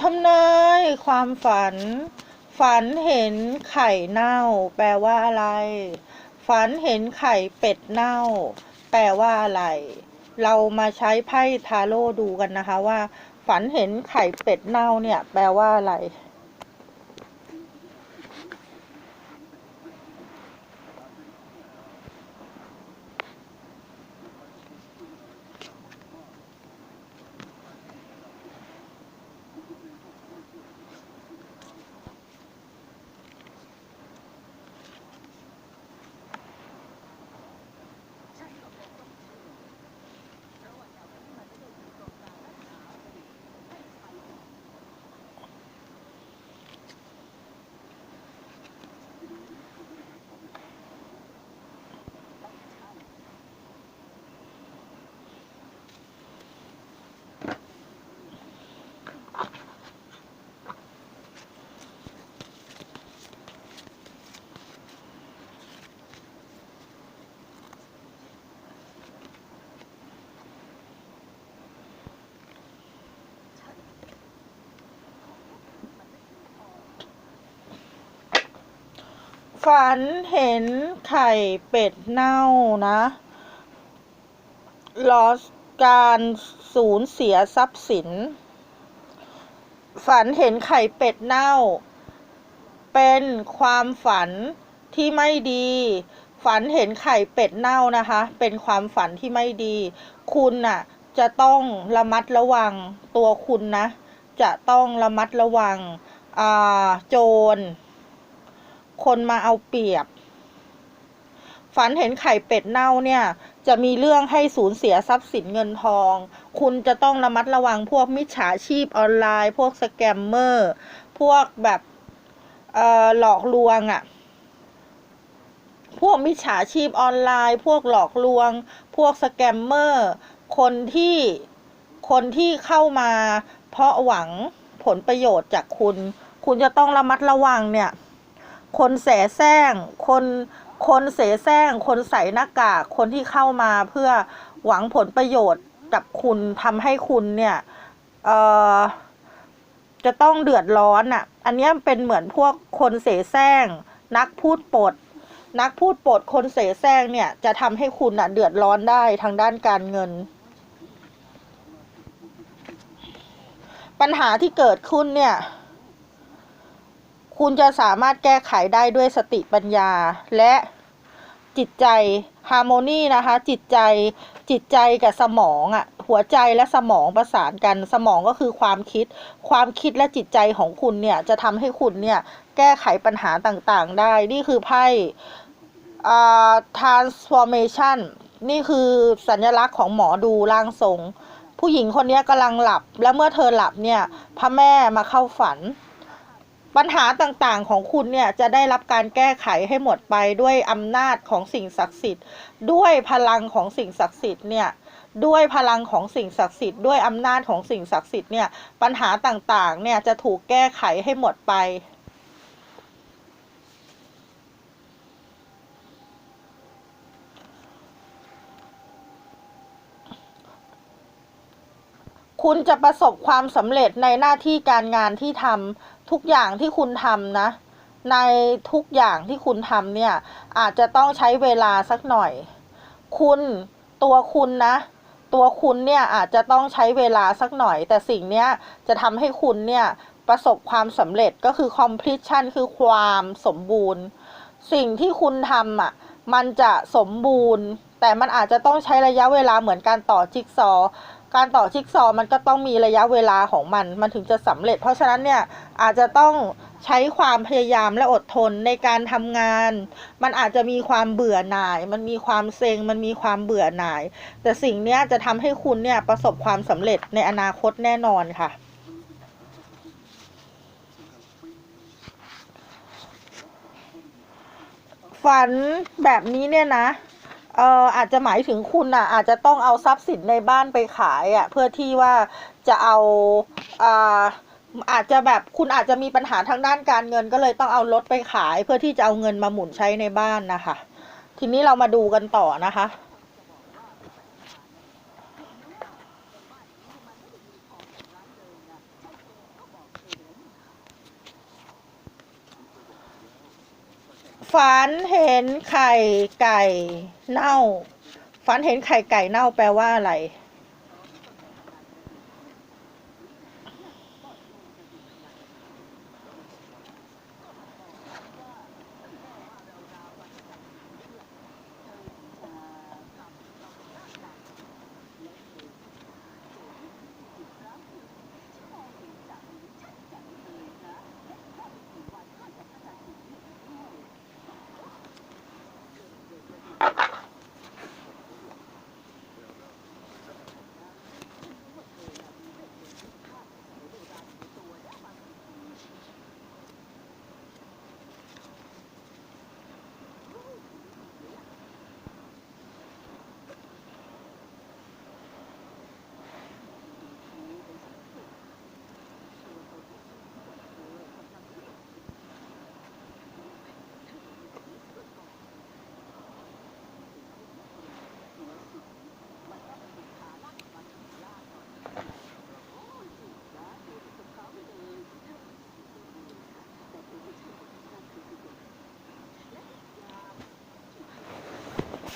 ทำนายความฝัน ฝันเห็นไข่เน่า แปลว่าอะไร ฝันเห็นไข่เป็ดเน่า แปลว่าอะไร เรามาใช้ไพ่ทาโร่ดูกันนะคะว่า ฝันเห็นไข่เป็ดเน่าเนี่ย แปลว่าอะไร ฝันเห็นไข่เป็ดเน่านะลอสการสูญเสียทรัพย์สิน ฝันเห็นไข่เป็ดเน่า เป็นความฝันที่ไม่ดี ฝันเห็นไข่เป็ดเน่านะคะ เป็นความฝันที่ไม่ดี คุณน่ะ จะต้องระมัดระวังตัวคุณนะ จะต้องระมัดระวัง โจร คนมาเอาเปรียบ ฝันเห็นไข่เป็ดเน่าเนี่ย จะมีเรื่องให้สูญเสียทรัพย์สินเงินทอง คุณจะต้องระมัดระวังพวกมิจฉาชีพออนไลน์ พวกสแกมเมอร์ พวกแบบเอ่อหลอกลวงอะ่ะ พวกมิจฉาชีพออนไลน์ พวกหลอกลวง พวกสแกมเมอร์ คนที่ คนที่เข้ามาเพราะหวังผลประโยชน์จากคุณ คุณจะต้องระมัดระวังเนี่ย คนแสแสร้งคนคนเสแสร้งคนใส่หน้ากากคนที่เข้ามาเพื่อหวังผลประโยชน์กับคุณทำให้คุณเนี่ยเอ่อจะต้องเดือดร้อนอะ อันนี้เป็นเหมือนพวกคนเสแสร้งนักพูดปด นักพูดปดคนเสแสร้งเนี่ยจะทำให้คุณอะเดือดร้อนได้ทางด้านการเงิน ปัญหาที่เกิดขึ้นเนี่ย คุณจะสามารถแก้ไขได้ด้วยสติปัญญา และจิตใจฮาร์โมนีนะคะ จิตใจจิตใจกับสมองอะ่ะ หัวใจและสมองประสานกัน สมองก็คือความคิด ความคิดและจิตใจของคุณเนี่ย จะทำให้คุณเนี่ย แก้ไขปัญหาต่างๆได้ นี่คือไพ่อ่า transformation นี่คือสัญลักษณ์ของหมอดูร่างทรง ผู้หญิงคนนี้กำลังหลับ และเมื่อเธอหลับเนี่ย พระแม่มาเข้าฝัน ปัญหาต่างๆของคุณเนี่ยจะได้รับการแก้ไขให้หมดไปด้วยอำนาจของสิ่งศักดิ์สิทธิ์ ด้วยพลังของสิ่งศักดิ์สิทธิ์เนี่ยด้วยพลังของสิ่งศักดิ์สิทธิ์ด้วยอำนาจของสิ่งศักดิ์สิทธิ์เนี่ยปัญหาต่างๆเนี่ยจะถูกแก้ไขให้หมดไปคุณจะประสบความสำเร็จในหน้าที่การงานที่ทำ ทุกอย่างที่คุณทำนะ ในทุกอย่างที่คุณทำเนี่ย อาจจะต้องใช้เวลาสักหน่อย คุณตัวคุณนะ ตัวคุณเนี่ยอาจจะต้องใช้เวลาสักหน่อย แต่สิ่งเนี้ยจะทำให้คุณเนี่ยประสบความสำเร็จก็คือ completion คือความสมบูรณ์ สิ่งที่คุณทำอะมันจะสมบูรณ์ แต่มันอาจจะต้องใช้ระยะเวลาเหมือนการต่อจิ๊กซอ การต่อจิ๊กซอมันก็ต้องมีระยะเวลาของมัน มันถึงจะสำเร็จ เพราะฉะนั้นเนี่ยอาจจะต้องใช้ความพยายามและอดทนในการทำงาน มันอาจจะมีความเบื่อหน่าย มันมีความเซ็ง มันมีความเบื่อหน่าย แต่สิ่งนี้จะทำให้คุณเนี่ยประสบความสำเร็จในอนาคตแน่นอนค่ะฝันแบบนี้เนี่ยนะ เอ่ออาจจะหมายถึงคุณอะอาจจะต้องเอาทรัพย์สินในบ้านไปขายอะเพื่อที่ว่าจะเอาอ่าอาจจะแบบคุณอาจจะมีปัญหาทางด้านการเงินก็เลยต้องเอารถไปขาย เพื่อที่จะเอาเงินมาหมุนใช้ในบ้านนะคะ ทีนี้เรามาดูกันต่อนะคะ ฝันเห็นไข่ไก่เน่า ฝันเห็นไข่ไก่เน่าแปลว่าอะไร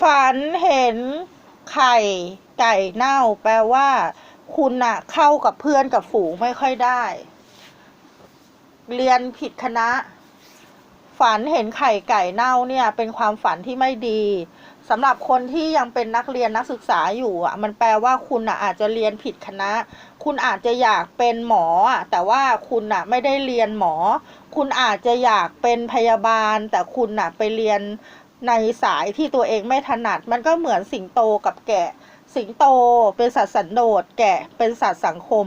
ฝันเห็นไข่ไก่เน่า แปลว่า คุณอะเข้ากับเพื่อนกับฝูงไม่ค่อยได้ เรียนผิดคณะ ฝันเห็นไข่ไก่เน่าเนี่ย เป็นความฝันที่ไม่ดีสำหรับคนที่ยังเป็นนักเรียนนักศึกษาอยู่อะ มันแปลว่าคุณอะอาจจะเรียนผิดคณะ คุณอาจจะอยากเป็นหมออะแต่ว่าคุณอะไม่ได้เรียนหมอ คุณอาจจะอยากเป็นพยาบาล แต่คุณอะไปเรียน ในสายที่ตัวเองไม่ถนัด มันก็เหมือนสิงโตกับแกะ สิงโตเป็นสัตว์สันโดษแกะเป็นสัตว์สังคม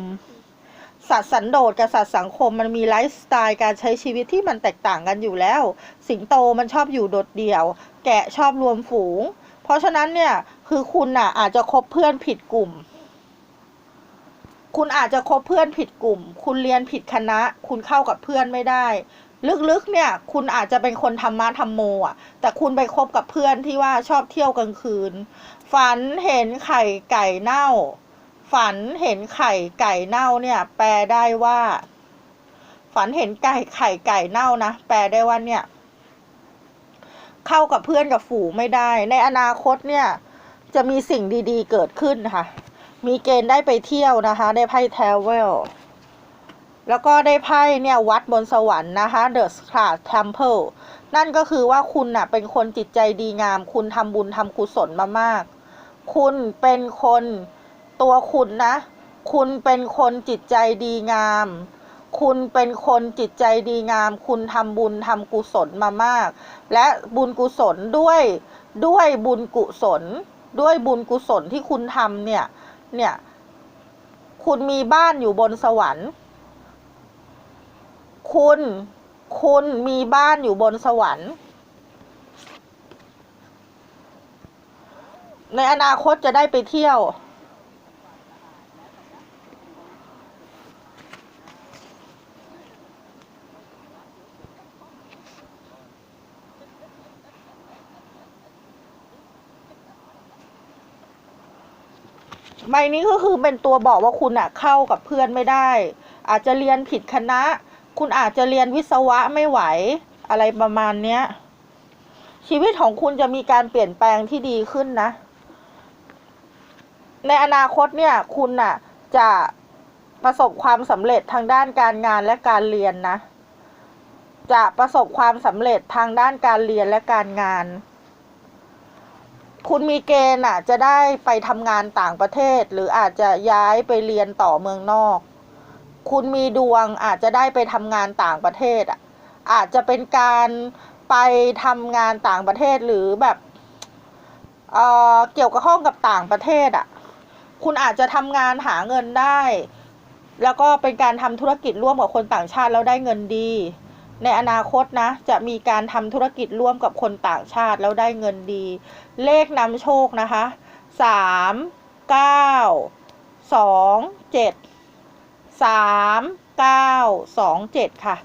สัตว์สันโดษกับสัตว์สังคมมันมีไลฟ์สไตล์การใช้ชีวิตที่มันแตกต่างกันอยู่แล้ว สิงโตมันชอบอยู่โดดเดี่ยว แกะชอบรวมฝูง เพราะฉะนั้นเนี่ยคือคุณน่ะอาจจะคบเพื่อนผิดกลุ่ม คุณอาจจะคบเพื่อนผิดกลุ่ม คุณเรียนผิดคณะ คุณเข้ากับเพื่อนไม่ได้ ลึกๆเนี่ย คุณอาจจะเป็นคนธรรมะธรรมโมอะ แต่คุณไปคบกับเพื่อนที่ว่าชอบเที่ยวกลางคืน ฝันเห็นไข่ไก่เน่า ฝันเห็นไข่ไก่เน่าเนี่ย แปลได้ว่า ฝันเห็นไก่ไข่ไก่เน่านะแปลได้ว่าเนี่ย เข้ากับเพื่อนกับฝูงไม่ได้ ในอนาคตเนี่ย จะมีสิ่งดีๆ เกิดขึ้นค่ะ มีเกณฑ์ได้ไปเที่ยวนะคะ ได้ไพ่แทเวล แล้วก็ได้ไพ่เนี่ยวัดบนสวรรค์นะคะ The Star Temple นั่นก็คือว่าคุณน่ะเป็นคนจิตใจดีงาม คุณทำบุญทำกุศลมามาก คุณเป็นคนตัวคุณนะ คุณเป็นคนจิตใจดีงาม คุณเป็นคนจิตใจดีงาม คุณทำบุญทำกุศลมามาก และบุญกุศลด้วยด้วยบุญกุศล ด้วยบุญกุศลที่คุณทำเนี่ยเนี่ย คุณมีบ้านอยู่บนสวรรค์ คุณ คุณมีบ้านอยู่บนสวรรค์ ในอนาคตจะได้ไปเที่ยว ใบนี้ก็คือเป็นตัวบอกว่าคุณอะเข้ากับเพื่อนไม่ได้ อาจจะเรียนผิดคณะ คุณอาจจะเรียนวิศวะไม่ไหวอะไรประมาณเนี้ย ชีวิตของคุณจะมีการเปลี่ยนแปลงที่ดีขึ้นนะ ในอนาคตเนี่ย คุณน่ะ จะประสบความสำเร็จทางด้านการงานและการเรียนนะ จะประสบความสำเร็จทางด้านการเรียนและการงาน คุณมีเกณฑ์อะ จะได้ไปทำงานต่างประเทศ หรืออาจจะย้ายไปเรียนต่อเมืองนอก คุณมีดวงอาจจะได้ไปทำงานต่างประเทศอะอาจจะเป็นการไปทำงานต่างประเทศหรือแบบเอ่อเกี่ยวกับห้องกับต่างประเทศอะคุณอาจจะทำงานหาเงินได้ แล้วก็เป็นการทำธุรกิจร่วมกับคนต่างชาติแล้วได้เงินดี ในอนาคตนะ จะมีการทำธุรกิจร่วมกับคนต่างชาติแล้วได้เงินดี เลขนำโชคนะคะสามเก้าสองเจ็ด สามเก้าสองเจ็ดค่ะ